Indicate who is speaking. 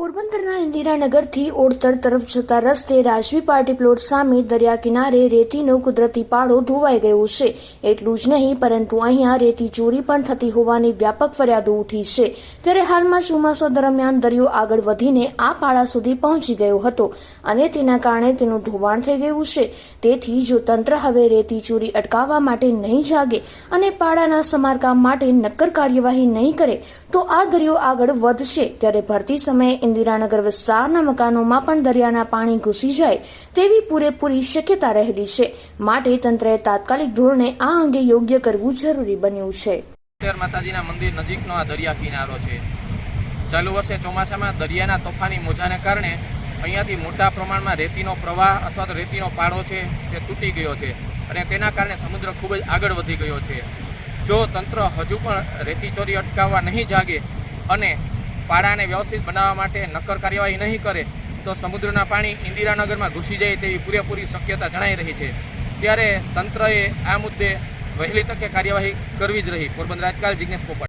Speaker 1: પોરબંદરના ઇન્દિરાનગરથી ઓડતર તરફ જતા રસ્તે રાજવી પાર્ટી પ્લોટ સામે દરિયા કિનારે રેતીનો કુદરતી પાડો ધોવાઈ ગયો છે. એટલું જ નહીં, પરંતુ અહીંયા રેતી ચોરી પણ થતી હોવાની વ્યાપક ફરિયાદો ઉઠી છે. ત્યારે હાલમાં ચોમાસા દરમિયાન દરિયો આગળ વધીને આ પાડા સુધી પહોંચી ગયો હતો અને તેના કારણે તેનું ધોવાણ થઈ ગયું છે. તેથી જો તંત્ર હવે રેતી ચોરી અટકાવવા માટે નહીં જાગે અને પાડાના સમારકામ માટે નક્કર કાર્યવાહી નહીં કરે, તો આ દરિયો આગળ વધશે. ત્યારે ભરતી સમયે ઇન્દિરાનગર વિસ્તારના મકાનોમાં પણ દરિયાના પાણી ઘૂસી જાય તેવી પૂરેપૂરી શક્યતા રહેલી છે. માટે તંત્રએ તાત્કાલિક ધોરણે આ અંગે યોગ્ય કરવું જરૂરી બન્યું છે.
Speaker 2: માતાજીના મંદિર નજીકનો આ દરિયા કિનારો છે. ચાલુ વર્ષે ચોમાસામાં દરિયાના તોફાની મોજાને કારણે અહીંયાથી મોટા પ્રમાણમાં રેતીનો પ્રવાહ અથવા તો રેતીનો પાડો છે તે તૂટી ગયો છે અને તેના કારણે સમુદ્ર ખૂબ જ આગળ વધી ગયો છે. જો તંત્ર હજુ પણ રેતી ચોરી અટકાવવા નહીં જાગે અને પાડાને વ્યવસ્થિત બનાવવા માટે નક્કર કાર્યવાહી નહીં કરે તો સમુદ્રના પાણી ઇન્દિરાનગરમાં ઘૂસી જાય તેવી પૂરેપૂરી શક્યતા જણાઈ રહી છે. ત્યારે તંત્રએ આ મુદ્દે વહેલી તકે કાર્યવાહી કરવી જ રહી. પોરબંદર રાજકાલ જિજ્ઞેશ પોપટ.